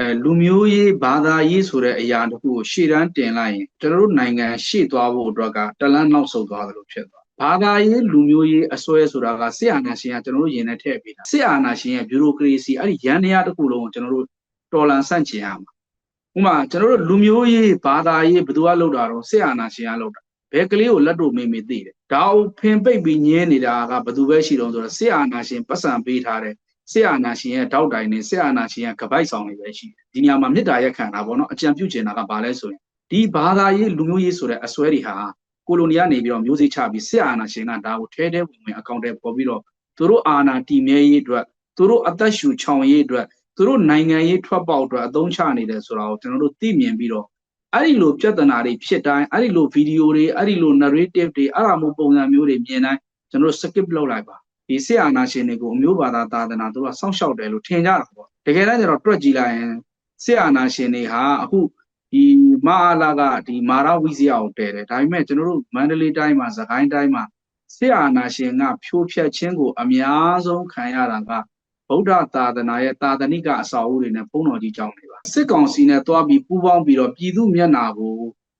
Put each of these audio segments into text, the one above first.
အဲလူမျိုးရေးဘာသာရေးဆိုတဲ့အရာတစ်ခုကိုရှေ့တန်းတင်လိုက်ရင်ကျွန်တော်တို့နိုင်ငံရှေ့သွားဖို့အတွက်ကတလန်းနောက်ဆုတ်သွားတယ်လို့ဖြစ်သွားဘာသာရေးလူမျိုးရေးအစွဲဆိုတာကစစ်အာဏာရှင်ကကျွန်တော်တို့ရင်ထဲထည့်ပေးတာစစ်အာဏာရှင်ရဲ့ဘျူရိုကရေစီအဲ့ဒီရန်တရားတစ်ခုလုံးကိုကျွန်တော်တို့တော်လန်ဆန့်ကျင်ရမှာဥပမာကျွန်တော်တို့လူမျိုးရေးဘာသာရေးဘယ်သူကလုပ်တာတော့စစ်အာဏာရှင်ကလုပ်တာဘယ်ကလေးကိုလက်တို့မေးမေးသိတယ်ဒါအုပ်ဖင်ပိတ်ပြီးညင်းနေတာကဘယ်သူပဲရှိတော့ဆိုတော့စစ်အာဏာရှင်ပတ်စံပေးထားတဲ့ ဆရာနာရှင်ရဲ့တောက်တိုင်နဲ့ဆရာနာရှင်ရဲ့ကပိုက်ဆောင်တွေပဲရှိတယ်ဒီနေရာမှာမေတ္တာရက်ခံတာပေါ့နော်အကြံပြုချင်တာကဘာလဲဆိုရင်ဒီဘာသာရေးလူမျိုးရေးဆိုတဲ့အစွဲတွေဟာကိုလိုနီကနေပြီးတော့မျိုးစိချပြီးဆရာနာရှင်ကဒါကိုထဲထဲဝင်ဝင်အကောင့်ထဲပေါ်ပြီးတော့သူတို့အာဏာတည်မြဲရေးအတွက်သူတို့အသက်ရှူချောင်ရေးအတွက်သူတို့နိုင်ငံရေးထွက်ပေါက်အတွက်အသုံးချနေတယ်ဆိုတာကိုကျွန်တော်တို့သိမြင်ပြီးတော့အဲ့ဒီလိုပြဿနာတွေဖြစ်တိုင်းအဲ့ဒီလိုဗီဒီယိုတွေအဲ့ဒီလို narrative တွေအဲ့ဒါမျိုးပုံစံမျိုးတွေမြင်တိုင်းကျွန်တော်တို့ skip လုပ်လိုက်ပါ ဒီဆရာနာရှင်တွေကိုအမျိုးဘာသာသာသနာတို့ကစောင့်ရှောက်တယ်လို့ထင်ကြတာပေါ့တကယ်တမ်းကျတော့တွက်ကြည့်လိုက်ရင်ဆရာနာရှင်တွေဟာအခုဒီမအားလာကဒီမာရဝိဇ္ဇာကိုတည်တယ်ဒါပေမဲ့ကျွန်တော်တို့မန္တလေးတိုင်းမှာသခိုင်းတိုင်းမှာဆရာနာရှင်ကဖြိုးဖြက်ခြင်းကိုအများဆုံးခံရတာကဗုဒ္ဓသာသနာရဲ့သာသနိကအစာအုပ်တွေနဲ့ဘုန်းတော်ကြီးကြောင်းတွေပါစစ်ကောင်စီနဲ့တွားပြီးပူးပေါင်းပြီးတော့ပြည်သူမျက်နာကို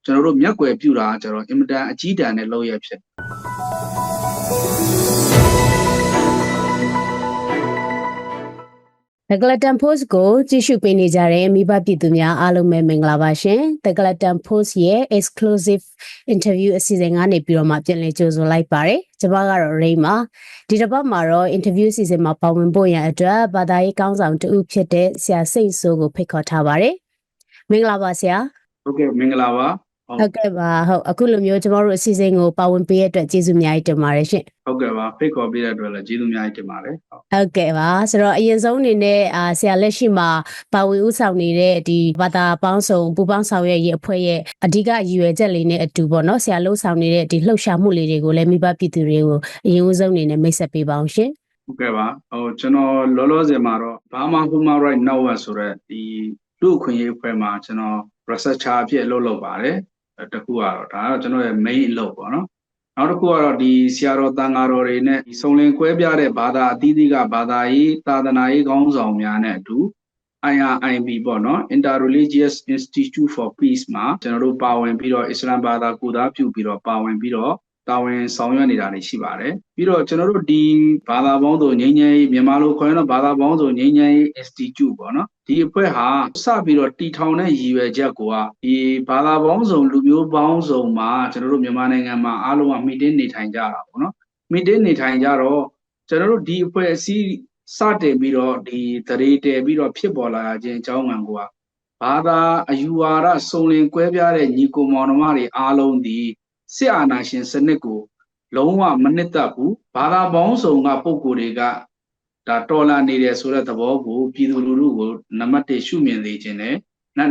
ကျွန်တော်တို့မျက်ွယ်ပြူတာကျတော့အင်မတန်အကြီးတန်းနဲ့လုပ်ရဖြစ်တယ်။ The Glutton Post ကိုကြည့်ရှုပေးနေကြတဲ့မိဘပြည်သူများအားလုံးပဲမင်္ဂလာပါရှင်။ The Glutton Post ရဲ့ exclusive interview အစီအစဉ်ကနေပြီးတော့မှပြန်လည်ကြိုဆိုလိုက်ပါတယ်။ကျွန်မကတော့ Ray ပါ။ဒီတစ်ပတ်မှာတော့ interview အစီအစဉ်မှာပါဝင်ဖို့ရန်အတွက်ဘာသာရေးကောင်းဆောင်တူဖြစ်တဲ့ဆရာစိတ်ဆိုးကိုဖိတ်ခေါ်ထားပါတယ်။မင်္ဂလာပါဆရာ။ဟုတ်ကဲ့မင်္ဂလာပါ။ ဟုတ်ကဲ့ပါဟုတ်အခုလိုမျိုးကျမတို့အစီအစဉ်ကိုပါဝင်ပေးရတဲ့အတွက်ကျေးဇူးအများကြီးတင်ပါတယ်ရှင်ဟုတ်ကဲ့ပါဖိတ်ခေါ်ပေးတဲ့အတွက်လည်းကျေးဇူးအများကြီးတင်ပါတယ်ဟုတ်ဟုတ်ကဲ့ပါဆိုတော့အရင်ဆုံးအနေနဲ့အာဆရာလက်ရှိမှာပါဝင်ဥဆောင်နေတဲ့ဒီဘာသာပေါင်းစုံပူပေါင်းဆောင်ရွက်ရေးအဖွဲ့ရဲ့အဓိကရည်ရွယ်ချက်လေးနဲ့အတူပေါ့နော်ဆရာလှုပ်ဆောင်နေတဲ့ဒီလှုပ်ရှားမှုလေးတွေကိုလည်းမိဘပြည်သူတွေကိုအရင်ဦးဆုံးအနေနဲ့မိတ်ဆက်ပေးပါအောင်ရှင်ဟုတ်ကဲ့ပါဟိုကျွန်တော်လောလောဆယ်မှာတော့ Burma Human Rights Network ဆိုတဲ့ဒီလူ့အခွင့်အရေးအဖွဲ့မှာကျွန်တော် researcher အဖြစ်အလုပ်လုပ်ပါတယ် တခုကတော့ဒါကတော့ကျွန်တော်ရဲ့ main အလုပ်ပေါ့နော်နောက်တစ်ခုကတော့ဒီဆရာတော်တန်ဃာတော်တွေနဲ့စုံလင်ကွဲပြားတဲ့ဘာသာအသီးသီးကဘာသာရေးသာသနာရေးခေါင်းဆောင်များနဲ့အတူ IRIB ပေါ့နော် Interreligious Institute for Peace မှာကျွန်တော်တို့ပါဝင်ပြီးတော့အစ္စလာမ်ဘာသာကိုသားပြုပြီးတော့ပါဝင်ပြီးတော့ တာဝန်ဆောင်ရွက်နေတာတွေရှိပါတယ်ပြီးတော့ကျွန်တော်တို့ဒီဘာသာပေါင်းစုံငြိမ်းချမ်းရေးမြန်မာလိုခေါ်ရင်တော့ဘာသာပေါင်းစုံငြိမ်းချမ်းရေး Institute ပေါ့နော်ဒီအဖွဲ့ဟာစပြီးတော့တီထောင်တဲ့ရည်ရွယ်ချက်ကိုကဒီဘာသာပေါင်းစုံလူမျိုးပေါင်းစုံမှာကျွန်တော်တို့မြန်မာနိုင်ငံမှာအားလုံးကမိတင်းနေထိုင်ကြတာပေါ့နော်မိတင်းနေထိုင်ကြတော့ကျွန်တော်တို့ဒီအဖွဲ့အစည်းစတင်ပြီးတော့ဒီတရေတည်ပြီးတော့ဖြစ်ပေါ်လာခြင်းအကြောင်းကံကဘာသာအယူဝါဒစုံလင်ကွဲပြားတဲ့ညီကိုမောင်နှမတွေအားလုံးဒီ စစ်အာဏာရှင်စနစ်ကို လုံးဝမနစ်သက်ဘူးဘာသာပေါင်းစုံကပုံကိုယ်တွေကဒါတော်လာနေတယ်ဆိုတဲ့သဘောကိုပြည်သူလူထုကိုနံပါတ်1ရှုမြင်စေခြင်းနဲ့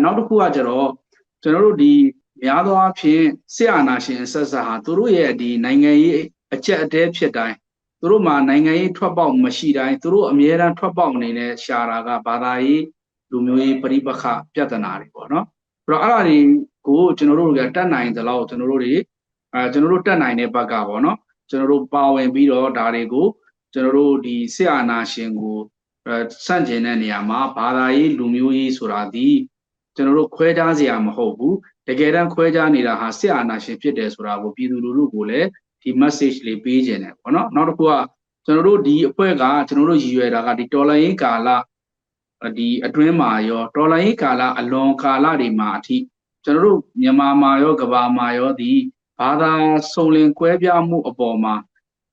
နောက်တစ်ခုကကျတော့ကျွန်တော်တို့ဒီများသောအားဖြင့်စစ်အာဏာရှင်ဆက်ဆက်ဟာသူတို့ရဲ့ဒီနိုင်ငံရေးအကြက်အတဲဖြစ်တိုင်းသူတို့မှာနိုင်ငံရေးထွက်ပေါက်မရှိတိုင်းသူတို့အမြဲတမ်းထွက်ပေါက်အနေနဲ့ရှာတာကဘာသာရေးလူမျိုးရေးပရိပခပြဿနာတွေပေါ့နော်အဲ့တော့အဲ့ဒါတွေကိုကျွန်တော်တို့ကတတ်နိုင်သလောက်ကျွန်တော်တို့တွေ အဲကျွန်တော်တို့တက်နိုင်တဲ့ဘက်ကပေါ့နော်ကျွန်တော်တို့ပါဝင်ပြီးတော့ဒါတွေကိုကျွန်တော်တို့ဒီစစ်အာဏာရှင်ကိုစန့်ကျင်တဲ့နေရာမှာဘာသာရေးလူမျိုးရေးဆိုတာဒီကျွန်တော်တို့ခွဲခြားစရာမဟုတ်ဘူးတကယ်တမ်းခွဲခြားနေတာဟာစစ်အာဏာရှင်ဖြစ်တယ်ဆိုတာကိုပြည်သူလူထုကိုလည်းဒီ message လေးပေးခြင်းတယ်ပေါ့နော်နောက်တစ်ခုကကျွန်တော်တို့ဒီအဖွဲ့ကကျွန်တော်တို့ရည်ရွယ်တာကဒီတော်လိုင်းကာလဒီအတွင်းမှာရောတော်လိုင်းကာလအလွန်ကာလတွေမှာအထိကျွန်တော်တို့မြန်မာမှာရောကဘာမှာရောဒီ ဘာသာစုံလင်ကွဲပြားမှုအပေါ်မှာ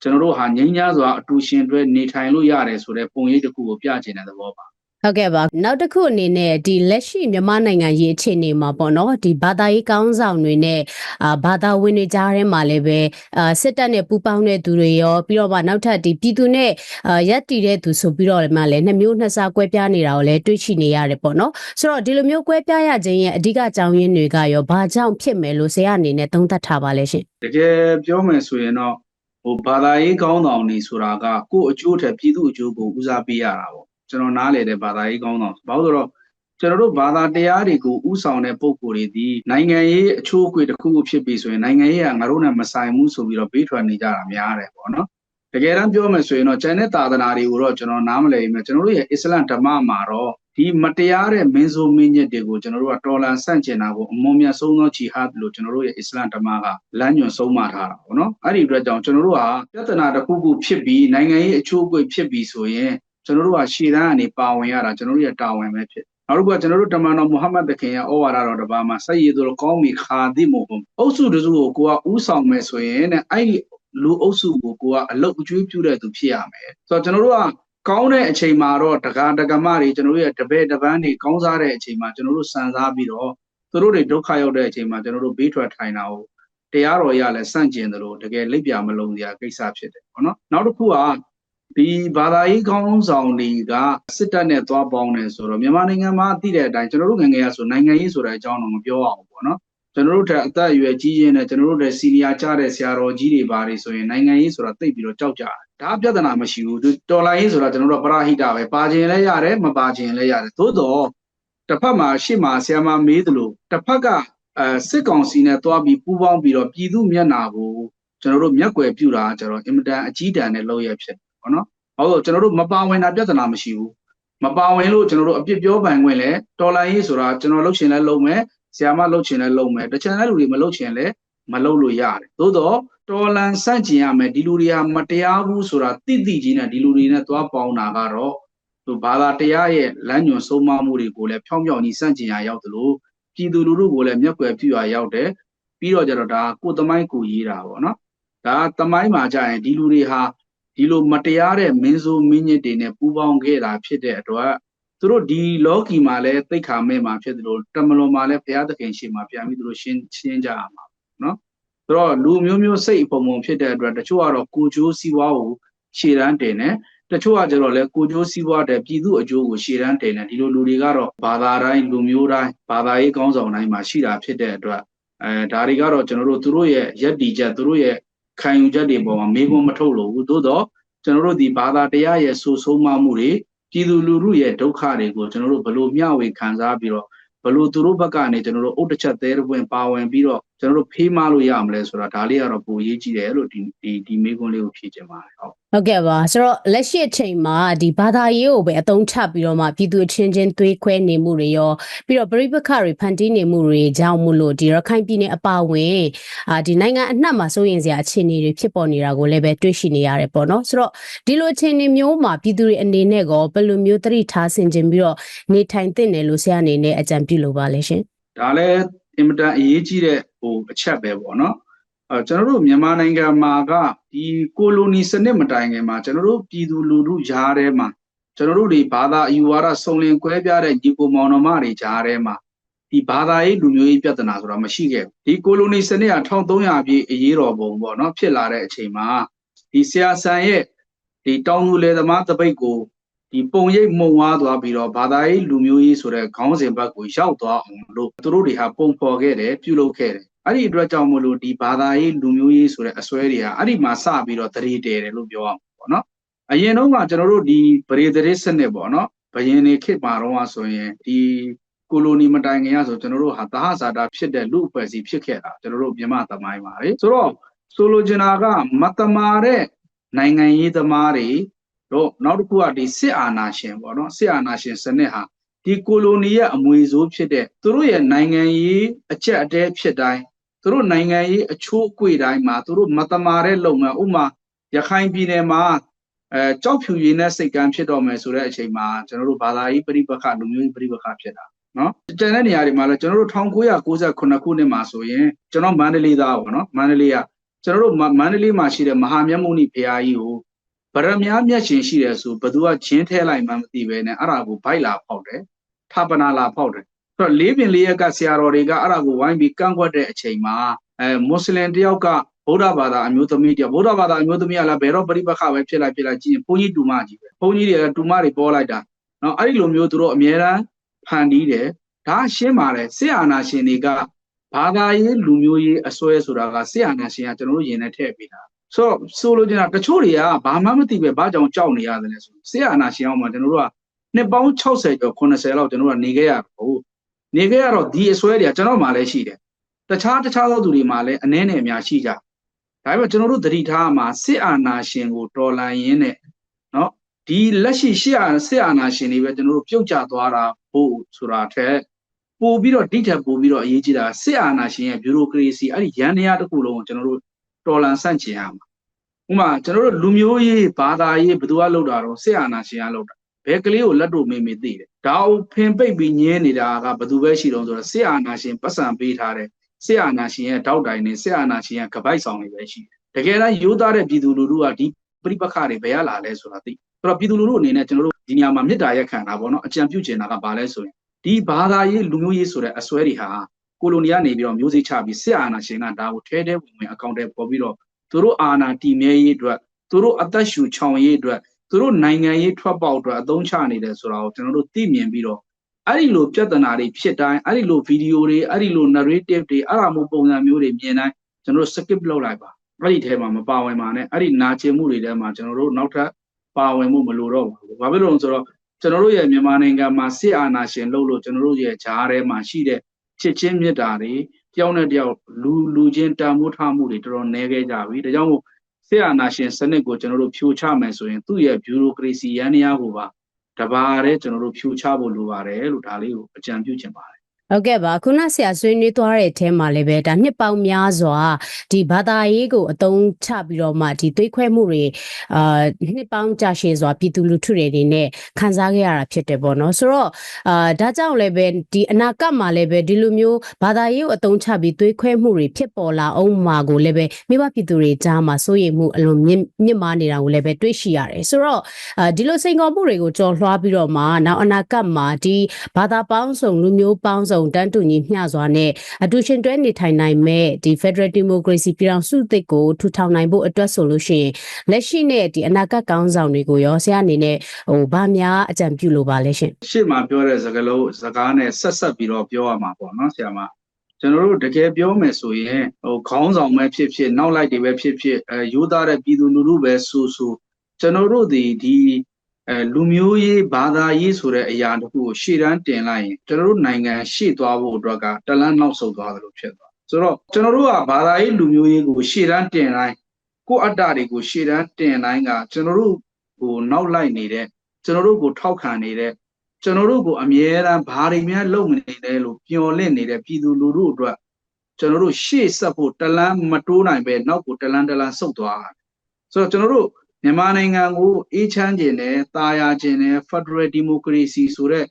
ကျွန်တော်တို့ဟာငြိမ်းချမ်းစွာအတူရှင်တွဲနေထိုင်လို့ရတယ်ဆိုတဲ့ပုံရိပ်တစ်ခုကိုပြချင်တဲ့သဘောပါ ဟုတ်ကဲ့ပါနောက်တစ်ခုအနေနဲ့ဒီလက်ရှိမြန်မာနိုင်ငံရေးအခြေအနေမှာပေါ့နော်ဒီဘာသာရေးကောင်းဆောင်တွေနဲ့အာဘာသာဝင်တွေကြားထဲမှာလည်းပဲအာစစ်တပ်နဲ့ပူးပေါင်းတဲ့သူတွေရောပြီးတော့မှနောက်ထပ်ဒီပြည်သူနဲ့အာရက်တည်တဲ့သူဆိုပြီးတော့မှလည်းနှစ်မျိုးနှစ်စားကွဲပြားနေတာကိုလည်းတွေ့ရှိနေရတယ်ပေါ့နော်ဆိုတော့ဒီလိုမျိုးကွဲပြားရခြင်းရဲ့အဓိကအကြောင်းရင်းတွေကရောဘာကြောင့်ဖြစ်မယ်လို့ဆရာအနေနဲ့သုံးသပ်ထားပါလဲရှင်တကယ်ပြောမယ်ဆိုရင်တော့ဟိုဘာသာရေးကောင်းဆောင်တွေဆိုတာကကိုယ့်အကျိုးထက်ပြည်သူအကျိုးကိုဦးစားပေးရတာပေါ့ ကျွန်တော်နားလေတဲ့ဘာသာရေးကောင်းဆောင်ဘာလို့ဆိုတော့ကျွန်တော်တို့ဘာသာတရားတွေကိုဥဆောင်တဲ့ပုံကိုယ်တွေဒီနိုင်ငံရေးအချိုးအကွေတစ်ခုခုဖြစ်ပြီဆိုရင်နိုင်ငံရေးကငါတို့နဲ့မဆိုင်ဘူးဆိုပြီးတော့ပေးထွက်နေကြတာများတယ်ပေါ့နော်တကယ်တမ်းပြောမယ်ဆိုရင်တော့ကျန်တဲ့သာသနာတွေကိုတော့ကျွန်တော်နားမလည်ဘူးကျွန်တော်တို့ရဲ့အစ္စလမ်ဓမ္မမှာတော့ဒီမတရားတဲ့မင်းဆိုးမင်းညက်တွေကိုကျွန်တော်တို့ကတော်လန်ဆန့်ကျင်တာကိုအမွန်မြတ်ဆုံးသောဂျီဟတ်လို့ကျွန်တော်တို့ရဲ့အစ္စလာမ်ဓမ္မကလမ်းညွှန်ဆုံးမထားတာပေါ့နော်အဲ့ဒီအတွက်ကြောင့်ကျွန်တော်တို့ကပြဿနာတစ်ခုခုဖြစ်ပြီးနိုင်ငံရေးအချိုးအကွေ့ဖြစ်ပြီးဆိုရင် ကျွန်တော်တို့ကရှေ့တန်းကနေပါဝင်ရတာကျွန်တော်တို့ရဲ့တာဝန်ပဲဖြစ်နောက်တစ်ခုကကျွန်တော်တို့တမန်တော်မုဟမ္မဒ်တခင်ရဲ့ဩဝါဒတော်တစ်ပါးမှာဆက်ရည်သူကောင်းမီခါဒီမိုဟွမ်အုပ်စုတစုကိုကိုကဥဆောင်မယ်ဆိုရင်တဲ့အဲ့ဒီလူအုပ်စုကိုကိုကအလုတ်အကျွေးပြုတဲ့သူဖြစ်ရမယ်ဆိုတော့ကျွန်တော်တို့ကကောင်းတဲ့အချိန်မှာတော့တကာတကမတွေကျွန်တော်တို့ရဲ့တပည့်တပန်းတွေကောင်းစားတဲ့အချိန်မှာကျွန်တော်တို့စံစားပြီးတော့သူတို့တွေဒုက္ခရောက်တဲ့အချိန်မှာကျွန်တော်တို့ဘေးထွက်ထိုင်တာကိုတရားတော်ရလဲစန့်ကျင်တယ်လို့တကယ်လက်ပြမလုံးစရာကိစ္စဖြစ်တယ်ပေါ့နော်နောက်တစ်ခုက ဒီဘာသာရေးကောင်းဆောင်တွေကစစ်တပ်နဲ့သွားပေါင်းတယ်ဆိုတော့မြန်မာနိုင်ငံမှာသိတဲ့အတိုင်းကျွန်တော်တို့ငငယ်ရဆိုနိုင်ငံရေးဆိုတဲ့အကြောင်းတော့မပြောအောင်ပေါ့နော်ကျွန်တော်တို့ထက်အသက်အရွယ်ကြီးရင်နဲ့ကျွန်တော်တို့တဲ့စီနီယာကြတဲ့ဆရာတော်ကြီးတွေပါတယ်ဆိုရင်နိုင်ငံရေးဆိုတာသိပြီးတော့ကြောက်ကြတယ်ဒါပြဿနာမရှိဘူးတော်လိုင်းရေးဆိုတာကျွန်တော်တို့ပရာဟိတပဲပါခြင်းလည်းရတယ်မပါခြင်းလည်းရတယ်သို့တော့တစ်ဖက်မှာရှေ့မှာဆရာမမေးသလိုတစ်ဖက်ကအဲစစ်ကောင်စီနဲ့တွားပြီးပူးပေါင်းပြီးတော့ပြည်သူမျက်နာကိုကျွန်တော်တို့မျက်ွယ်ပြူတာကျတော့အင်မတန်အကြီးတန်းနဲ့လောက်ရဖြစ် ပေါ့နော်ဟုတ်တော့ကျွန်တော်တို့မပါဝင်တာပြဿနာမရှိဘူးမပါဝင်လို့ကျွန်တော်တို့အပြစ်ပြောပိုင်ခွင့်လဲတော်လိုင်းရေးဆိုတာကျွန်တော်လှုပ်ရှင်လဲလှုပ်မယ်ဆရာမလှုပ်ချင်လဲလှုပ်မယ်တချင်တဲ့လူတွေမလှုပ်ချင်လဲမလှုပ်လို့ရတယ်သို့တော့တော်လန်ဆန့်ကျင်ရမယ်ဒီလူတွေဟာမတရားဘူးဆိုတာတိတိကြီးနဲ့ဒီလူတွေနဲ့သွားပေါင်းတာကတော့သူဘာသာတရားရဲ့လမ်းညွန်ဆုံးမမှုတွေကိုလည်းဖြောင်းဖြောင်းကြီးဆန့်ကျင်ရရောက်သလိုပြည်သူလူထုကိုလည်းမျက်ကွယ်ပြုရရောက်တယ်ပြီးတော့ကြတော့ဒါကိုယ်သမိုင်းကိုရေးတာပေါ့နော်ဒါသမိုင်းမှာကြာရင်ဒီလူတွေဟာ ဒီလိုမတရားတဲ့မင်းဆိုးမင်းညစ်တွေနဲ့ပူးပေါင်းခဲ့တာဖြစ်တဲ့အတွက်သူတို့ဒီလောကီမှာလည်းသိခါမဲ့မှာဖြစ်တယ်လို့တမလွန်မှာလည်းဘုရားသခင်ရှိမှပြန်ပြီးသူတို့ရှင်းရှင်းကြရမှာနော်ဆိုတော့လူမျိုးမျိုးစိတ်ပုံပုံဖြစ်တဲ့အတွက်တချို့ကတော့ကိုကျိုးစီးပွားကိုရှည်တန်းတင်တယ်တချို့ကကျတော့လေကိုကျိုးစီးပွားတဲ့ပြည်သူအကျိုးကိုရှည်တန်းတင်တယ်ဒီလိုလူတွေကတော့ဘာသာတိုင်းလူမျိုးတိုင်းဘာသာရေးကောင်းဆောင်တိုင်းမှာရှိတာဖြစ်တဲ့အတွက်အဲဒါတွေကတော့ကျွန်တော်တို့သူတို့ရဲ့ယက်တီချက်သူတို့ရဲ့ ခံယူချက်တွေပေါ်မှာမေးခွန်းမထုတ်လို့ဘူးသို့တော့ကျွန်တော်တို့ဒီဘာသာတရားရဲ့ဆိုဆုံးမမှုတွေပြည်သူလူထုရဲ့ဒုက္ခတွေကိုကျွန်တော်တို့ဘယ်လိုမျှဝေခံစားပြီးတော့ဘလို့သူတို့ဘက်ကနေကျွန်တော်တို့အုတ်တစ်ချက်သေးတဲ့ဝင်ပါဝင်ပြီးတော့ ကျွန်တော်တို့ဖေးမလို့ရမလဲဆိုတာဒါလေးကတော့ပိုရေးကြည့်တယ်လို့ဒီဒီဒီမေးခွန်းလေးကိုဖြေချင်ပါတယ်ဟုတ်ဟုတ်ကဲ့ပါဆိုတော့လက်ရှိအချိန်မှာဒီဘာသာရေးကိုပဲအသုံးချပြီးတော့မှပြည်သူအချင်းချင်းသွေးခွဲနေမှုတွေရောပြီးတော့ပြိပခတွေဖန်တီးနေမှုတွေကြောင့်မို့လို့ဒီရခိုင်ပြည်နယ်အပါအဝင်အာဒီနိုင်ငံအနှံ့မှာစိုးရင်စရာအခြေအနေတွေဖြစ်ပေါ်နေတာကိုလည်းပဲတွေ့ရှိနေရတယ်ပေါ့နော်ဆိုတော့ဒီလိုအခြေအနေမျိုးမှာပြည်သူတွေအနေနဲ့ကောဘယ်လိုမျိုးသတိထားဆင်ခြင်ပြီးတော့နေထိုင်သင့်တယ်လို့ဆရာအနေနဲ့အကြံပြုလိုပါလဲရှင်ဒါလည်း အင်မတန်အရေးကြီးတဲ့ဟိုအချက်ပဲပေါ့နော်အဲကျွန်တော်တို့မြန်မာနိုင်ငံမှာကဒီကိုလိုနီစနစ်မတိုင်ခင်မှာကျွန်တော်တို့ပြည်သူလူထုကြားထဲမှာကျွန်တော်တို့တွေဘာသာအယူဝါဒစုံလင်ကွဲပြားတဲ့ညီကိုမောင်နှမတွေကြားထဲမှာဒီဘာသာရေးလူမျိုးရေးပြဿနာဆိုတာမရှိခဲ့ဘူးဒီကိုလိုနီစနစ်က1300ပြည့်အရေးတော်ပုံပေါ့နော်ဖြစ်လာတဲ့အချိန်မှာဒီဆရာဆန်ရဲ့ဒီတောင်သူလယ်သမားတပိတ်ကို ဒီပုံရိပ်မှုံဝါးသွားပြီးတော့ဘာသာရေးလူမျိုးရေးဆိုတဲ့ခေါင်းစဉ်ဘက်ကိုရောက်သွားအောင်လို့သူတို့တွေဟာပုံဖော်ခဲ့တယ်ပြုလုပ်ခဲ့တယ်အဲ့ဒီအတွက်ကြောင့်မလို့ဒီဘာသာရေးလူမျိုးရေးဆိုတဲ့အစွဲတွေဟာအဲ့ဒီမှာစပြီးတော့တရေတယ်တယ်လို့ပြောအောင်ပေါ့နော်အရင်တော့ကကျွန်တော်တို့ဒီဗရေတရေစနစ်ပေါ့နော်ဘယင်နေခေတ်မှာတော့ဆိုရင်ဒီကိုလိုနီမတိုင်ခင်ရဆိုကျွန်တော်တို့ဟာသာဟဇာတာဖြစ်တဲ့လူအဖွဲ့အစည်းဖြစ်ခဲ့တာကျွန်တော်တို့မြန်မာသမိုင်းပါလေဆိုတော့ဆိုလိုချင်တာကမတမာတဲ့နိုင်ငံရေးသမားတွေ တော့နောက်တစ်ခုကဒီစစ်အာဏာရှင်ပေါ့နော်စစ်အာဏာရှင်စနစ်ဟာဒီကိုလိုနီရဲ့အမွေဆိုးဖြစ်တဲ့သူတို့ရဲ့နိုင်ငံရေးအချက်အတဲဖြစ်တိုင်းသူတို့နိုင်ငံရေးအချိုးအကွေတိုင်းမှာသူတို့မတမာတဲ့လုပ်ငန်းဥမာရခိုင်ပြည်နယ်မှာအဲကြောက်ဖြူရည်နဲ့စိတ်ကမ်းဖြစ်တော့မယ်ဆိုတဲ့အချိန်မှာကျွန်တော်တို့ဘာသာရေးပြိပခလူမျိုးရေးပြိပခဖြစ်တာနော်တန်တဲ့နေရာတွေမှာလည်းကျွန်တော်တို့1998ခုနှစ်မှာဆိုရင်ကျွန်တော်မန္တလေးသားပေါ့နော်မန္တလေးကကျွန်တော်တို့မန္တလေးမှာရှိတဲ့မဟာမြတ်မုန်ကြီးဘုရားကြီးကို ဗရမ ्या မျက်ရှင်ရှိတယ်ဆိုဘသူကဂျင်းထဲလိုက်မှမသိပဲနဲ့အဲ့ဒါကိုဘိုက်လာဖောက်တယ်ထပနာလာဖောက်တယ်ဆိုတော့လေးပင်လေးရက်ကဆရာတော်တွေကအဲ့ဒါကိုဝိုင်းပြီးကန့်ကွက်တဲ့အချိန်မှာအဲမွတ်စလင်တယောက်ကဗုဒ္ဓဘာသာအမျိုးသမီးတယောက်ဗုဒ္ဓဘာသာအမျိုးသမီးကလည်းဘယ်တော့ပြိပခပဲဖြစ်လိုက်ဖြစ်လိုက်ကြည့်ရင်ဘုန်းကြီးတူမကြီးပဲဘုန်းကြီးတွေကတူမတွေပေါ်လိုက်တာနော်အဲ့ဒီလိုမျိုးသူတို့အများအားဖန်တီးတယ်ဒါရှင်းပါတယ်ဆရာနာရှင်တွေကဘာသာရေးလူမျိုးရေးအစွဲဆိုတာကဆရာနာရှင်ကကျွန်တော်တို့ယင်နဲ့ထည့်ပေးတာ ဆိုတော့ဆိုလိုချင်တာတချို့တွေကဘာမှမသိပဲဘာကြောင့်ကြောက်နေရတယ်လဲဆိုဆရာနာရှင်အောင်မှာကျွန်တော်တို့ကနှစ်ပေါင်း60ကျော်80လောက်ကျွန်တော်တို့ကနေခဲ့ရတော့နေခဲ့ရတော့ဒီအစွဲတွေကကျွန်တော်မှလည်းရှိတယ်တခြားတခြားသောသူတွေမှလည်းအနည်းနဲ့အများရှိကြဒါပေမဲ့ကျွန်တော်တို့သတိထားမှာစစ်အာဏာရှင်ကိုတော်လှန်ရင်းနဲ့နော်ဒီလက်ရှိရှေ့အာစစ်အာဏာရှင်တွေပဲကျွန်တော်တို့ပြုတ်ကျသွားတာဖို့ဆိုတာထက်ပို့ပြီးတော့ဒီထက်ပို့ပြီးတော့အရေးကြီးတာစစ်အာဏာရှင်ရဲ့ဘျူရိုကရေစီအဲ့ဒီရန်တရားတစ်ခုလုံးကိုကျွန်တော်တို့ တော်လန်ဆန့်ကျင်ရမှာဥပမာကျွန်တော်တို့လူမျိုးရေးဘာသာရေးဘယ်သူကလုပ်တာတော့စစ်အာဏာရှင်ကလုပ်တာဘယ်ကလေးကိုလက်တို့မေးမေးသိတယ်ဒါအုပ်ဖင်ပိတ်ပြီးညင်းနေတာကဘယ်သူပဲရှိတော့ဆိုတော့စစ်အာဏာရှင်ပတ်စံပေးထားတယ်စစ်အာဏာရှင်ရဲ့တောက်တိုင်နဲ့စစ်အာဏာရှင်ရဲ့ကပိုက်ဆောင်တွေပဲရှိတယ်တကယ်တမ်းရိုးသားတဲ့ပြည်သူလူထုကဒီပြိပခတွေဘယ်ရလာလဲဆိုတာသိဆိုတော့ပြည်သူလူထုအနေနဲ့ကျွန်တော်တို့ဒီနေရာမှာမေတ္တာရက်ခံတာပေါ့နော်အကြံပြုချင်တာကဘာလဲဆိုရင်ဒီဘာသာရေးလူမျိုးရေးဆိုတဲ့အစွဲတွေဟာ ကိုလိုနီကနေပြီးတော့မျိုးစိချပြီးစစ်အာဏာရှင်ကဒါကိုထဲထဲဝင်ဝင်အကောင့်ထဲပေါ်ပြီးတော့သူတို့အာဏာတည်မြဲရေးအတွက်သူတို့အသက်ရှူချောင်ရေးအတွက်သူတို့နိုင်ငံရေးထွက်ပေါက်အတွက်အသုံးချနေတယ်ဆိုတာကိုကျွန်တော်တို့သိမြင်ပြီးတော့အဲ့ဒီလိုပြဿနာတွေဖြစ်တိုင်းအဲ့ဒီလိုဗီဒီယိုတွေအဲ့ဒီလို narrative တွေအဲ့ဒါမျိုးပုံစံမျိုးတွေမြင်တိုင်းကျွန်တော်တို့ skip လုပ်လိုက်ပါအဲ့ဒီထဲမှာမပါဝင်ပါနဲ့အဲ့ဒီနာကျင်မှုတွေထဲမှာကျွန်တော်တို့နောက်ထပ်ပါဝင်မှုမလိုတော့ဘူး။ဘာဖြစ်လို့လဲဆိုတော့ကျွန်တော်တို့ရဲ့မြန်မာနိုင်ငံမှာစစ်အာဏာရှင်လို့လို့ကျွန်တော်တို့ရဲ့ဂျားထဲမှာရှိတဲ့ ချစ်ချင်းမြတ်တာတွေတယောက်နဲ့တယောက်လူလူချင်းတန်ဖိုးထားမှုတွေတော်တော်နည်းခဲ့ကြပြီ။ဒါကြောင့်မို့စစ်အာဏာရှင်စနစ်ကိုကျွန်တော်တို့ဖြိုချမယ်ဆိုရင်သူ့ရဲ့ဘျူရိုကရေစီရန်ရာကိုပါတဘာတဲ့ကျွန်တော်တို့ဖြိုချဖို့လိုပါတယ်လို့ဒါလေးကိုအကြံပြုချင်ပါတယ် ဟုတ်ကဲ့ပါခုနဆရာဆွေးနွေးသွားတဲ့အထဲမှာလည်းပဲဒါနှစ်ပေါင်းများစွာဒီဘာသာရေးကိုအသုံးချပြီးတော့မှဒီသွေးခွဲမှုတွေအာနှစ်ပေါင်းကြာရှည်စွာပြည်သူလူထုတွေအနေနဲ့ခံစားခဲ့ရတာဖြစ်တယ်ပေါ့နော်ဆိုတော့အာဒါကြောင့်လည်းပဲဒီအနာဂတ်မှာလည်းပဲဒီလိုမျိုးဘာသာရေးကိုအသုံးချပြီးသွေးခွဲမှုတွေဖြစ်ပေါ်လာအောင်မှာကိုလည်းပဲမိဘပြည်သူတွေကြားမှာစိုးရိမ်မှုအလွန်မြင့်မြင့်မားနေတာကိုလည်းပဲတွေ့ရှိရတယ်ဆိုတော့အာဒီလိုစိန်ခေါ်မှုတွေကိုကြော်လွှားပြီးတော့မှနောက်အနာဂတ်မှာဒီဘာသာပေါင်းစုံလူမျိုးပေါင်းစုံတန်းတူညီမျှစွာနဲ့အတူရှင်တွဲနေထိုင်နိုင်မဲ့ဒီ Federal Democracy ပြည်အောင်စုသစ်ကိုထူထောင်နိုင်ဖို့အတွက်ဆိုလို့ရှိရင်လက်ရှိနဲ့ဒီအနာဂတ်ကောင်းဆောင်တွေကိုရောဆရာအနေနဲ့ဟိုဗာများအကြံပြုလိုပါလဲရှင်ရှေ့မှာပြောတဲ့စကားလုံးစကားနဲ့ဆက်ဆက်ပြီးတော့ပြောရမှာပေါ့နော်ဆရာမကျွန်တော်တို့တကယ်ပြောမယ်ဆိုရင်ဟိုခေါင်းဆောင်ပဲဖြစ်ဖြစ်နောက်လိုက်တွေပဲဖြစ်ဖြစ်အဲရိုးသားတဲ့ပြည်သူလူထုပဲဆိုဆိုကျွန်တော်တို့ဒီဒီ အဲလူမျိုးရေးဘာသာရေးဆိုတဲ့အရာတခုကိုရှေ့တန်းတင်လိုက်ရင်ကျွန်တော်တို့နိုင်ငံရှေ့သွားဖို့အတွက်ကတလန်းနောက်ဆုတ်သွားတယ်လို့ဖြစ်သွားဆိုတော့ကျွန်တော်တို့ကဘာသာရေးလူမျိုးရေးကိုရှေ့တန်းတင်လိုက်ကိုယ့်အတ္တတွေကိုရှေ့တန်းတင်တိုင်းကကျွန်တော်တို့ဟိုနောက်လိုက်နေတဲ့ကျွန်တော်တို့ကိုထောက်ခံနေတဲ့ကျွန်တော်တို့ကိုအမြဲတမ်းဘာတွေများလုပ်မနေလဲလို့ပျော်လင့်နေတဲ့ပြည်သူလူထုအတွက်ကျွန်တော်တို့ရှေ့ဆက်ဖို့တလန်းမတိုးနိုင်ပဲနောက်ကိုတလန်းတလန်းဆုတ်သွားတယ်ဆိုတော့ကျွန်တော်တို့ မြန်မာနိုင်ငံကိုအေးချမ်းခြင်းနဲ့တာယာခြင်းနဲ့ Federal Democracy ဆိုတဲ့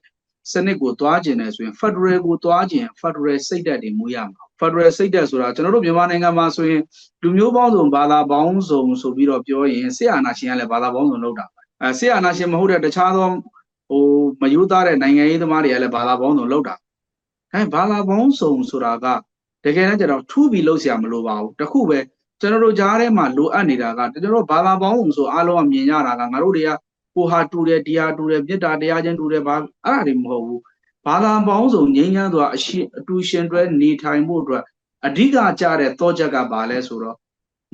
စနစ်ကိုသွားခြင်းနဲ့ဆိုရင် Federal ကိုသွားခြင်း Federal စိတ်ဓာတ်တွေမူရမှာ Federal စိတ်ဓာတ်ဆိုတာကျွန်တော်တို့မြန်မာနိုင်ငံမှာဆိုရင်လူမျိုးပေါင်းစုံဘာသာပေါင်းစုံဆိုပြီးတော့ပြောရင်ဆရာနာရှင်ကလည်းဘာသာပေါင်းစုံလုပ်တာပဲအဲဆရာနာရှင်မဟုတ်တဲ့တခြားသောဟိုမယိုးသားတဲ့နိုင်ငံရေးသမားတွေကလည်းဘာသာပေါင်းစုံလုပ်တာအဲဘာသာပေါင်းစုံဆိုတာကတကယ်တမ်းကျတော့ထူးပြီးလုပ်เสียမလိုပါဘူးတခုပဲ ကျွန်တော်တို့ကြားထဲမှာလိုအပ်နေတာကကျွန်တော်တို့ဘာသာပေါင်းစုံဆိုအားလုံးကမြင်ရတာကငါတို့တွေကကိုဟာတူတယ်ဒီဟာတူတယ်မေတ္တာတရားချင်းတူတယ်ဘာအဲ့ဒါတွေမဟုတ်ဘူးဘာသာပေါင်းစုံငြိမ်းချမ်းစွာအရှိအတူရှင်တွဲနေထိုင်ဖို့အတွက်အဓိကကြတဲ့သောချက်ကဘာလဲဆိုတော့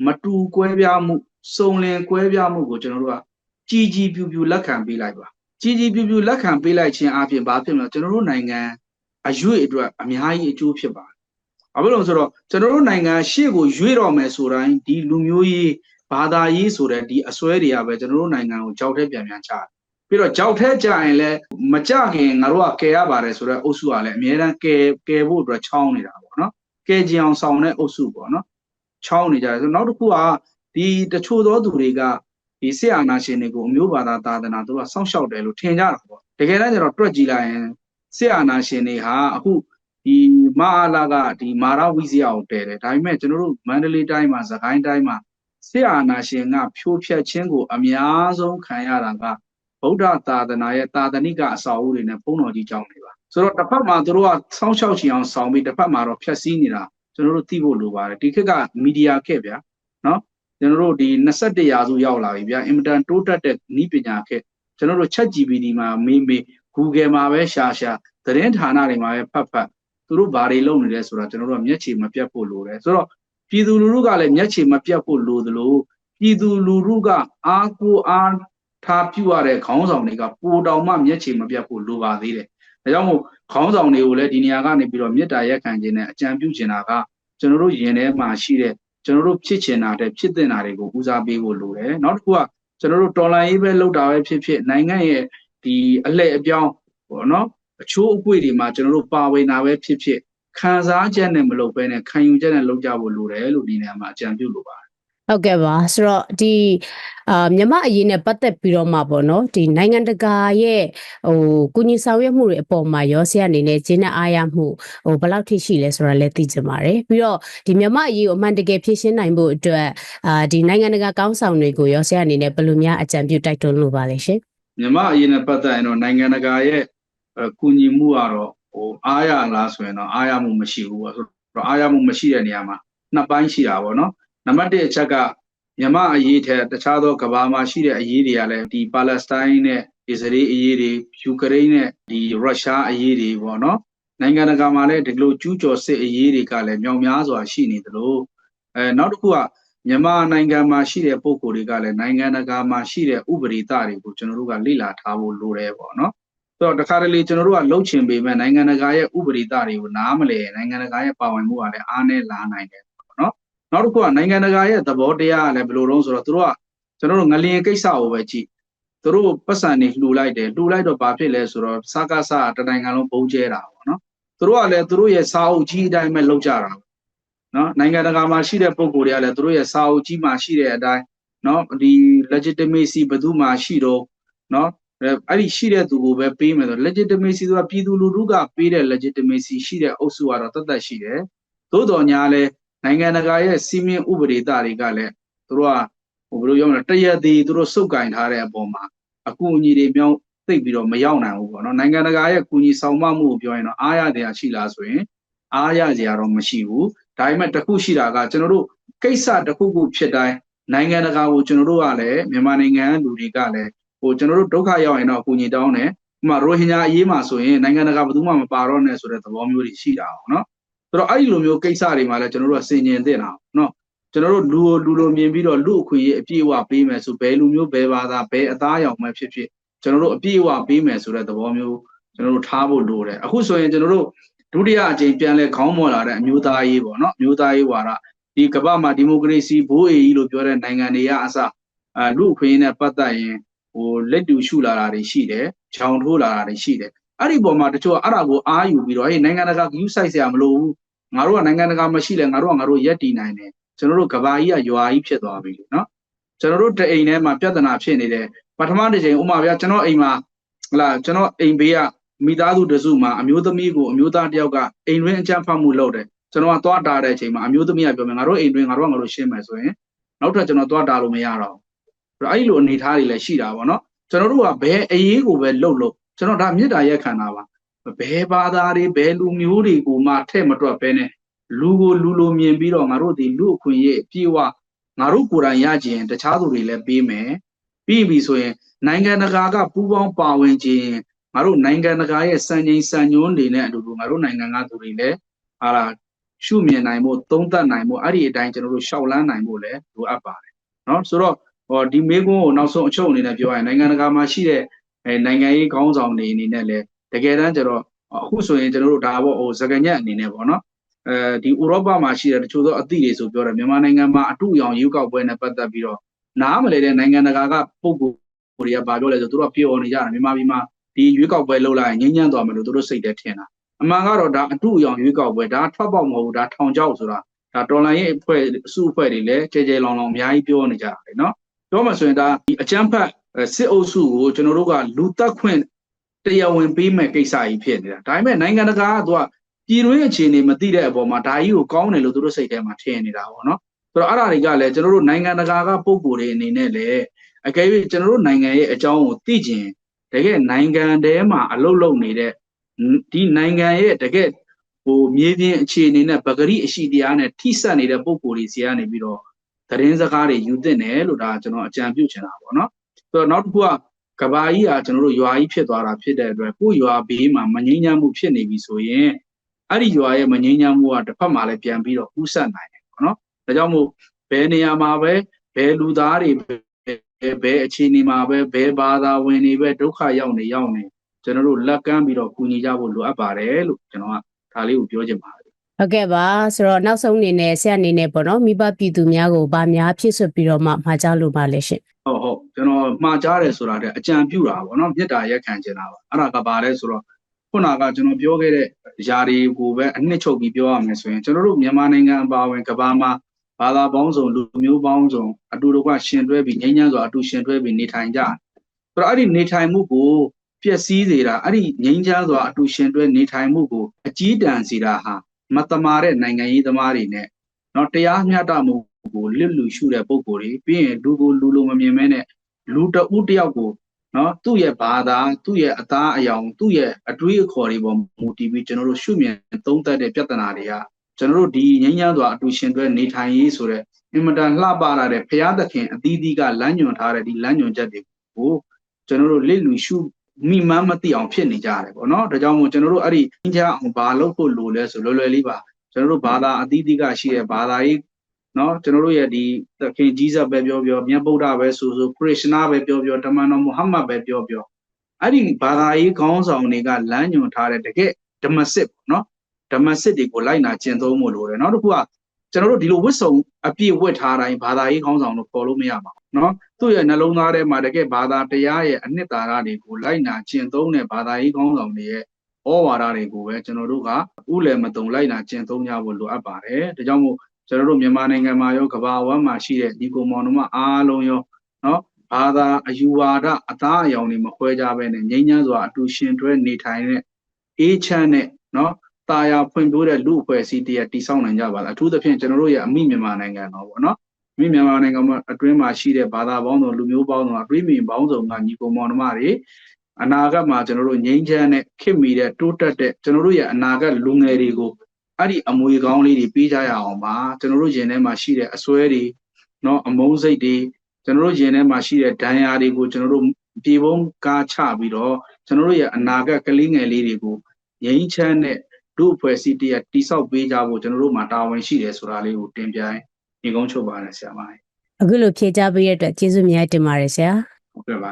မတူကွဲပြားမှုစုံလင်ကွဲပြားမှုကိုကျွန်တော်တို့ကကြည်ကြည်ပြူပြူလက်ခံပေးလိုက်ပါကြည်ကြည်ပြူပြူလက်ခံပေးလိုက်ခြင်းအပြင်ဘာဖြစ်မလဲကျွန်တော်တို့နိုင်ငံအရွေ့အတွက်အများကြီးအကျိုးဖြစ်ပါတယ် ဘာဖြစ်လို့ဆိုတော့ကျွန်တော်တို့နိုင်ငံရှေ့ကိုရွေ့တော့မယ်ဆိုတိုင်းဒီလူမျိုးရေးဘာသာရေးဆိုတဲ့ဒီအစွဲတွေကပဲကျွန်တော်တို့နိုင်ငံကိုကြောက်တဲ့ပြန်ပြန်ချတယ်ပြီးတော့ကြောက်ထဲကြရင်လည်းမကြခင်ငါတို့ကကယ်ရပါတယ်ဆိုတော့အုပ်စုကလည်းအများတန်းကယ်ကယ်ဖို့အတွက်ချောင်းနေတာပေါ့နော်ကယ်ကြင်အောင်ဆောင်တဲ့အုပ်စုပေါ့နော်ချောင်းနေကြတယ်ဆိုနောက်တစ်ခုကဒီတချို့သောသူတွေကဒီစစ်အာဏာရှင်တွေကိုအမျိုးဘာသာသာသနာတို့ကစောင့်ရှောက်တယ်လို့ထင်ကြတာပေါ့တကယ်တမ်းကျတော့တွက်ကြည့်လိုက်ရင်စစ်အာဏာရှင်တွေဟာအခု ဒီမအားလာကဒီမာရဝိဇ္ဇာကိုတည်တယ်ဒါပေမဲ့ကျွန်တော်တို့မန္တလေးတိုင်းမှာသခိုင်းတိုင်းမှာစစ်အာဏာရှင်ကဖြိုးဖျက်ခြင်းကိုအများဆုံးခံရတာကဗုဒ္ဓသာသနာရဲ့သာသနိကအစာအုပ်တွေနဲ့ဘုန်းတော်ကြီးကြောင်းတွေပါဆိုတော့တစ်ဖက်မှာတို့ကစောင့်ရှောက်ချင်အောင်ဆောင်ပြီးတစ်ဖက်မှာတော့ဖျက်ဆီးနေတာကျွန်တော်တို့သိဖို့လိုပါတယ်ဒီခေတ်ကမီဒီယာခေတ်ဗျာနော်ကျွန်တော်တို့ဒီ21ရာစုရောက်လာပြီဗျာအင်မတန်တိုးတက်တဲ့ဤပညာခေတ်ကျွန်တော်တို့ ChatGPT မှာမေးမေး Google မှာပဲရှာရှာသတင်းဌာနတွေမှာပဲဖတ်ဖတ် သူတို့ဘာတွေလုပ်နေလဲဆိုတာကျွန်တော်တို့ကမျက်ခြေမပြတ်ဖို့လိုတယ်ဆိုတော့ပြည်သူလူထုကလည်းမျက်ခြေမပြတ်ဖို့လိုသလိုပြည်သူလူထုကအားကိုအားထားပြုရတဲ့ခေါင်းဆောင်တွေကပိုတောင်မှမျက်ခြေမပြတ်ဖို့လိုပါသေးတယ်ဒါကြောင့်မို့ခေါင်းဆောင်တွေကိုလည်းဒီနေရာကနေပြီးတော့မေတ္တာရက်ခံခြင်းနဲ့အကြံပြုခြင်းတာကကျွန်တော်တို့ယင်ထဲမှာရှိတဲ့ကျွန်တော်တို့ဖြစ်ချင်တာတဲ့ဖြစ်တင်တာတွေကိုဦးစားပေးဖို့လိုတယ်နောက်တစ်ခုကကျွန်တော်တို့တော်လိုင်းရေးပဲလောက်တာပဲဖြစ်ဖြစ်နိုင်ငံရဲ့ဒီအလှည့်အပြောင်းပေါ့နော် အချိုးအကွေ့တွေမှာကျွန်တော်တို့ပါဝင်တာပဲဖြစ်ဖြစ်ခံစားချက်နဲ့မလုပ်ဘဲနဲ့ခံယူချက်နဲ့လုပ်ကြဖို့လိုတယ်လို့ဒီနေရာမှာအကြံပြုလိုပါတယ်ဟုတ်ကဲ့ပါဆိုတော့ဒီအာမြမအရေးနဲ့ပတ်သက်ပြီးတော့မှပေါ့နော်ဒီနိုင်ငံတကာရဲ့ဟိုကုညီဆောင်ရွက်မှုတွေအပေါ်မှာရောဆရာအနေနဲ့ဂျင်းနဲ့အားရမှုဟိုဘယ်လောက်ထိရှိလဲဆိုတာလည်းသိချင်ပါတယ်ပြီးတော့ဒီမြမအရေးကိုအမှန်တကယ်ဖြည့်ရှင်းနိုင်ဖို့အတွက်အာဒီနိုင်ငံတကာကောင်းဆောင်တွေကိုရောဆရာအနေနဲ့ဘယ်လိုများအကြံပြုတိုက်တွန်းလိုပါလဲရှင်မြမအရေးနဲ့ပတ်သက်ရင်တော့နိုင်ငံတကာရဲ့အဲ ကူညီမှုကတော့ဟိုအားရလားဆိုရင်တော့အားရမှုမရှိဘူးပေါ့ဆိုတော့အားရမှုမရှိတဲ့နေရာမှာနှစ်ပိုင်းရှိတာပေါ့နော်နံပါတ်1အချက်ကမြမအရေးထက်တခြားသောကမ္ဘာမှာရှိတဲ့အရေးတွေကလည်းဒီပါလက်စတိုင်းနဲ့အစ္စရေးအရေးတွေယူကရိန်းနဲ့ဒီရုရှားအရေးတွေပေါ့နော်နိုင်ငံတကာမှာလည်းဒီလိုကျူးကျော်စစ်အရေးတွေကလည်းမြောင်များစွာရှိနေသလိုအဲနောက်တစ်ခုကမြန်မာနိုင်ငံမှာရှိတဲ့ပုံကိုယ်တွေကလည်းနိုင်ငံတကာမှာရှိတဲ့ဥပဒေသားတွေကိုကျွန်တော်တို့ကလေ့လာထားဖို့လိုတယ်ပေါ့နော် ဆိုတော့တခါတလေကျွန်တော်တို့ကလှုပ်ချင်ပေမဲ့နိုင်ငံတကာရဲ့ဥပဒေသားတွေကိုနားမလည်နိုင်ငံတကာရဲ့ပါဝင်မှုကလည်းအားနည်းလာနိုင်တယ်ပေါ့နော်နောက်တစ်ခုကနိုင်ငံတကာရဲ့သဘောတရားကလည်းဘယ်လိုလုံးဆိုတော့သူတို့ကကျွန်တော်တို့ငလျင်ကိစ္စကိုပဲကြည့်သူတို့ပတ်စံနေလှူလိုက်တယ်လှူလိုက်တော့ဘာဖြစ်လဲဆိုတော့စကားစတနိုင်ငံလုံးပုံကျဲတာပေါ့နော်သူတို့ကလည်းသူတို့ရဲ့စာအုပ်ကြီးအတိုင်းပဲလုပ်ကြတာနော်နိုင်ငံတကာမှာရှိတဲ့ပုံကိုယ်တွေကလည်းသူတို့ရဲ့စာအုပ်ကြီးမှာရှိတဲ့အတိုင်းနော်ဒီ legitimacy ဘယ်သူမှရှိတော့နော် အဲ့ဒီရှိတဲ့သူကိုပဲပေးမယ်ဆို legitimacy ဆိုတာပြည်သူလူထုကပေးတဲ့ legitimacy ရှိတဲ့အုပ်စုကတော့တသက်ရှိတယ်သို့တော်ညာလဲနိုင်ငံတကာရဲ့စီမင်းဥပဒေသားတွေကလည်းသူတို့ကဟိုဘယ်လိုပြောမလဲတရက်သေးသူတို့စုပ်ကင်ထားတဲ့အပေါ်မှာအကူအညီတွေမြောင်းသိပ်ပြီးတော့မရောက်နိုင်ဘူးပေါ့နော်နိုင်ငံတကာရဲ့ကူညီဆောင်မမှုကိုပြောရင်တော့အားရတရားရှိလားဆိုရင်အားရစရာတော့မရှိဘူးဒါပေမဲ့တခုရှိတာကကျွန်တော်တို့ကိစ္စတခုခုဖြစ်တိုင်းနိုင်ငံတကာကိုကျွန်တော်တို့ကလည်းမြန်မာနိုင်ငံလူတွေကလည်း ဟိုကျွန်တော်တို့ဒုက္ခရောက်ရင်တော့အကူအညီတောင်းတယ်ဥပမာရိုဟင်ဂျာအရေးမှာဆိုရင်နိုင်ငံတကာဘယ်သူမှမပါတော့နဲ့ဆိုတဲ့သဘောမျိုးတွေရှိတာအောင်နော်ဆိုတော့အဲ့ဒီလိုမျိုးကိစ္စတွေမှာလည်းကျွန်တော်တို့ကစင်ကျင်သင့်တာနော်ကျွန်တော်တို့လူလူလိုမြင်ပြီးတော့လူအခွင့်အရေးအပြည့်အဝပေးမယ်ဆိုဘယ်လူမျိုးဘယ်ဘာသာဘယ်အသားအရောင်မှဖြစ်ဖြစ်ကျွန်တော်တို့အပြည့်အဝပေးမယ်ဆိုတဲ့သဘောမျိုးကျွန်တော်တို့ထားဖို့လိုတယ်အခုဆိုရင်ကျွန်တော်တို့ဒုတိယအကြိမ်ပြန်လဲခေါင်းမော်လာတဲ့အမျိုးသားရေးပေါ့နော်အမျိုးသားရေးဝါဒဒီကမ္ဘာမှာဒီမိုကရေစီဘိုးအေကြီးလို့ပြောတဲ့နိုင်ငံတွေကအစအလူအခွင့်အရေးနဲ့ပတ်သက်ရင် ဟိုလက်တူရှုလာတာတွေရှိတယ်၊ချောင်ထိုးလာတာတွေရှိတယ်။အဲ့ဒီပုံမှာတချို့အဲ့ဒါကိုအားယူပြီးတော့ဟေးနိုင်ငံတကာကယူဆိုင်စရာမလိုဘူး။ငါတို့ကနိုင်ငံတကာမရှိလဲငါတို့ကငါတို့ရက်တည်နိုင်တယ်။ကျွန်တော်တို့ကဘာကြီးကရွာကြီးဖြစ်သွားပြီလေနော်။ကျွန်တော်တို့တအိမ်ထဲမှာပြဿနာဖြစ်နေတယ်။ပထမတစ်ချိန်ဥမာဗျာကျွန်တော်အိမ်မှာဟလာကျွန်တော်အိမ်ဘေးကမိသားစုတစုမှာအမျိုးသမီးကိုအမျိုးသားတယောက်ကအိမ်တွင်းအကြမ်းဖက်မှုလုပ်တယ်ကျွန်တော်ကသွားတာတဲ့အချိန်မှာအမျိုးသမီးကပြောမယ်ငါတို့အိမ်တွင်းငါတို့ကငါတို့ရှင်းမယ်ဆိုရင်နောက်ထပ်ကျွန်တော်သွားတာလို့မရတော့ ဘူးအဲ့လိုအနေထားတွေလည်းရှိတာပေါ့နော်ကျွန်တော်တို့ကဘယ်အရေးကိုပဲလှုပ်လို့ကျွန်တော်ဒါမေတ္တာရက်ခံတာပါဘယ်ဘာသာတွေဘယ်လူမျိုးတွေကိုမှထဲ့မတွက်ပဲနဲ့လူကိုလူလိုမြင်ပြီးတော့ငါတို့ဒီလူအခွင့်အရေးပြေဝငါတို့ကိုယ်တိုင်ရခြင်းတခြားသူတွေလည်းပေးမယ်ပြီးပြီဆိုရင်နိုင်ငံတကာကပူးပေါင်းပါဝင်ခြင်းငါတို့နိုင်ငံတကာရဲ့စံချိန်စံညွှန်းတွေနဲ့အတူတူငါတို့နိုင်ငံကသူတွေလည်းဟာလာရှုမြင်နိုင်ဖို့သုံးသပ်နိုင်ဖို့အဲ့ဒီအတိုင်းကျွန်တော်တို့ရှောက်လန်းနိုင်ဖို့လည်းလိုအပ်ပါတယ်เนาะဆိုတော့ ဟောဒီမေးခွန်းကိုနောက်ဆုံးအချုပ်အနေနဲ့ပြောရရင်နိုင်ငံတကာမှာရှိတဲ့အဲနိုင်ငံရေးခေါင်းဆောင်တွေအနေနဲ့လည်းတကယ်တမ်းကျတော့အခုဆိုရင်ကျွန်တော်တို့ဒါပေါ့ဟိုစကညက်အနေနဲ့ပေါ့နော်အဲဒီဥရောပမှာရှိတဲ့တချို့သောအသည့်တွေဆိုပြောတယ်မြန်မာနိုင်ငံမှာအတူရောင်ရွေးကောက်ပွဲနဲ့ပတ်သက်ပြီးတော့နားမလဲတဲ့နိုင်ငံတကာကပုံကိုတွေကဘာပြောလဲဆိုသူတို့ကပြောနေကြတာမြန်မာပြည်မှာဒီရွေးကောက်ပွဲလုပ်လိုက်ရင်ငြိမ်းချမ်းသွားမယ်လို့သူတို့စိတ်ထဲထင်တာအမှန်ကတော့ဒါအတူအယောင်ရွေးကောက်ပွဲဒါထွက်ပေါက်မဟုတ်ဘူးဒါထောင်ချောက်ဆိုတာဒါတော်လိုင်းရဲ့အဖွဲ့အစုအဖွဲ့တွေလည်းကြဲကြဲလောင်လောင်အများကြီးပြောနေကြတယ်နော် ပြောမှဆိုရင်ဒါဒီအကြမ်းဖက်စစ်အုပ်စုကိုကျွန်တော်တို့ကလူတက်ခွင့်တရားဝင်ပေးမဲ့ကိစ္စကြီးဖြစ်နေတာဒါပေမဲ့နိုင်ငံတကာကသူကပြည်တွင်းအခြေအနေမသိတဲ့အပေါ်မှာဒါကြီးကိုကောင်းတယ်လို့သူတို့စိတ်ထဲမှာထင်နေတာပေါ့နော်ဆိုတော့အဲ့ဒါတွေကလည်းကျွန်တော်တို့နိုင်ငံတကာကပုံကိုယ်တွေအနေနဲ့လည်းအကယ်၍ကျွန်တော်တို့နိုင်ငံရဲ့အကြောင်းကိုသိကျင်တကယ်နိုင်ငံထဲမှာအလုပ်လုပ်နေတဲ့ဒီနိုင်ငံရဲ့တကယ်ဟိုမြေပြင်အခြေအနေနဲ့ပဂရိအရှိတရားနဲ့ထိစပ်နေတဲ့ပုံကိုယ်တွေစီကနေပြီးတော့ သတင်းစကားတွေယူသင့်တယ်လို့ဒါကျွန်တော်အကြံပြုချင်တာပေါ့နော်ဆိုတော့နောက်တစ်ခုကကဘာကြီးကကျွန်တော်တို့ရွာကြီးဖြစ်သွားတာဖြစ်တဲ့အတွက်ကိုရွာဘေးမှာမငြိမ်းချမ်းမှုဖြစ်နေပြီဆိုရင်အဲ့ဒီရွာရဲ့မငြိမ်းချမ်းမှုကတစ်ဖက်မှာလည်းပြန်ပြီးတော့ဥဆက်နိုင်တယ်ပေါ့နော်ဒါကြောင့်မို့ဘယ်နေရာမှာပဲဘယ်လူသားတွေဘယ်အခြေအနေမှာပဲဘယ်ဘာသာဝင်တွေပဲဒုက္ခရောက်နေရောက်နေကျွန်တော်တို့လက်ကမ်းပြီးတော့ကူညီကြဖို့လိုအပ်ပါတယ်လို့ကျွန်တော်ကဒါလေးကိုပြောချင်ပါတယ် ဟုတ်ကဲ့ပါဆိုတော့နောက်ဆုံးအနေနဲ့ဆရာအနေနဲ့ပေါ့နော်မိဘပြည်သူများကိုဗာများဖြစ်ဆွပြီးတော့မှမှာကြားလို့ပါလဲရှင်ဟုတ်ဟုတ်ကျွန်တော်မှားကြားတယ်ဆိုတာတဲ့အကြံပြုတာပေါ့နော်မေတ္တာရက်ခံချင်တာပါအဲ့ဒါကပါလဲဆိုတော့ခုနကကျွန်တော်ပြောခဲ့တဲ့ຢာတွေကိုပဲအနှစ်ချုပ်ပြီးပြောရမယ်ဆိုရင်ကျွန်တော်တို့မြန်မာနိုင်ငံအပါအဝင်ကမ္ဘာမှာဘာသာပေါင်းစုံလူမျိုးပေါင်းစုံအတူတကွရှင်တွဲပြီးငြိမ်းချမ်းစွာအတူရှင်တွဲပြီးနေထိုင်ကြတယ်ဆိုတော့အဲ့ဒီနေထိုင်မှုကိုပျက်စီးစေတာအဲ့ဒီငြိမ်းချမ်းစွာအတူရှင်တွဲနေထိုင်မှုကိုအကြီးတန်းစေတာဟာ မတမာတဲ့နိုင်ငံရေးသမားတွေနဲ့နော်တရားမျှတမှုကိုလစ်လူရှုတဲ့ပုံကိုယ်တွေပြီးရင်လူကိုလူလိုမမြင်မဲနဲ့လူတဦးတစ်ယောက်ကိုနော်သူ့ရဲ့ဘာသာသူ့ရဲ့အသားအယောင်သူ့ရဲ့အတွေးအခေါ်တွေပေါ်မူတည်ပြီးကျွန်တော်တို့ရှုမြင်သုံးသပ်တဲ့ပြဿနာတွေကကျွန်တော်တို့ဒီငြိမ်းချမ်းစွာအတူရှင်တွဲနေထိုင်ရေးဆိုတဲ့အင်မတန်လှပလာတဲ့ဘုရားသခင်အသီးသီးကလမ်းညွှန်ထားတဲ့ဒီလမ်းညွှန်ချက်တွေကိုကျွန်တော်တို့လစ်လူရှု မိမှန်းမသိအောင်ဖြစ်နေကြတယ်ပေါ့နော်ဒါကြောင့်မို့ကျွန်တော်တို့အဲ့ဒီငြိမ်းချမ်းအောင်ဘာလုပ်ဖို့လိုလဲဆိုလွယ်လွယ်လေးပါကျွန်တော်တို့ဘာသာအသီးသီးကရှိတဲ့ဘာသာရေးနော်ကျွန်တော်တို့ရဲ့ဒီသခင်ဂျီဇပ်ပဲပြောပြောမြတ်ဗုဒ္ဓပဲဆိုဆိုခရစ်ယာန်ပဲပြောပြောတမန်တော်မုဟမ္မဒ်ပဲပြောပြောအဲ့ဒီဘာသာရေးခေါင်းဆောင်တွေကလမ်းညွှန်ထားတဲ့တကယ်ဓမ္မစစ်ပေါ့နော်ဓမ္မစစ်တွေကိုလိုက်နာကျင့်သုံးဖို့လိုတယ်နောက်တစ်ခုကကျွန်တော်တို့ဒီလိုဝတ်စုံအပြည့်ဝတ်ထားတိုင်းဘာသာရေးခေါင်းဆောင်လို့ခေါ်လို့မရပါဘူးနော် သူ့ရဲ့နှလုံးသားထဲမှာတကယ်ဘာသာတရားရဲ့အနှစ်သာရတွေကိုလိုက်နာကျင့်သုံးတဲ့ဘာသာရေးခေါင်းဆောင်တွေရဲ့ဩဝါဒတွေကိုပဲကျွန်တော်တို့ကဥလယ်မတုံလိုက်နာကျင့်သုံးကြဖို့လိုအပ်ပါတယ်ဒါကြောင့်မို့ကျွန်တော်တို့မြန်မာနိုင်ငံမှာရောကမ္ဘာဝမ်းမှာရှိတဲ့ဒီကိုမောင်နှမအားလုံးရောနော်ဘာသာအယူဝါဒအသားအယောင်တွေမခွဲကြဘဲနဲ့ငြိမ်းချမ်းစွာအတူရှင်တွဲနေထိုင်တဲ့အေးချမ်းတဲ့နော်တာယာဖွံ့ဖြိုးတဲ့လူအဖွဲ့အစည်းတရက်တည်ဆောက်နိုင်ကြပါလားအထူးသဖြင့်ကျွန်တော်တို့ရဲ့အမိမြန်မာနိုင်ငံတော်ပေါ့နော်အ မိမြန်မာနိုင်ငံမှာအတွင်းမှာရှိတဲ့ဘာသာပေါင်းစုံလူမျိုးပေါင်းစုံအတွေးမြင်ပေါင်းစုံကညီကိုမောင်နှမတွေအနာဂတ်မှာကျွန်တော်တို့ငြိမ်းချမ်းတဲ့ခေတ်မီတဲ့တိုးတက်တဲ့ကျွန်တော်တို့ရဲ့အနာဂတ်လူငယ်တွေကိုအဲ့ဒီအမွေကောင်းလေးတွေပေးကြရအောင်ပါကျွန်တော်တို့ရင်ထဲမှာရှိတဲ့အစွဲတွေနော်အမုန်းစိတ်တွေကျွန်တော်တို့ရင်ထဲမှာရှိတဲ့ဒဏ်ရာတွေကိုကျွန်တော်တို့ပြေပုံးကားချပြီးတော့ကျွန်တော်တို့ရဲ့အနာဂတ်ကလေးငယ်လေးတွေကိုငြိမ်းချမ်းတဲ့လူအဖွဲ့အစည်းတရက်တိဆောက်ပေးကြဖို့ကျွန်တော်တို့မှာတာဝန်ရှိတယ်ဆိုတာလေးကိုတင်ပြရင် ညီကုန်းချုပ်ပါတယ်ဆရာမအခုလိုဖြေကြားပေးရတဲ့အတွက်ကျေးဇူးများတင်ပါတယ်ဆရာဟုတ်ကဲ့ပါ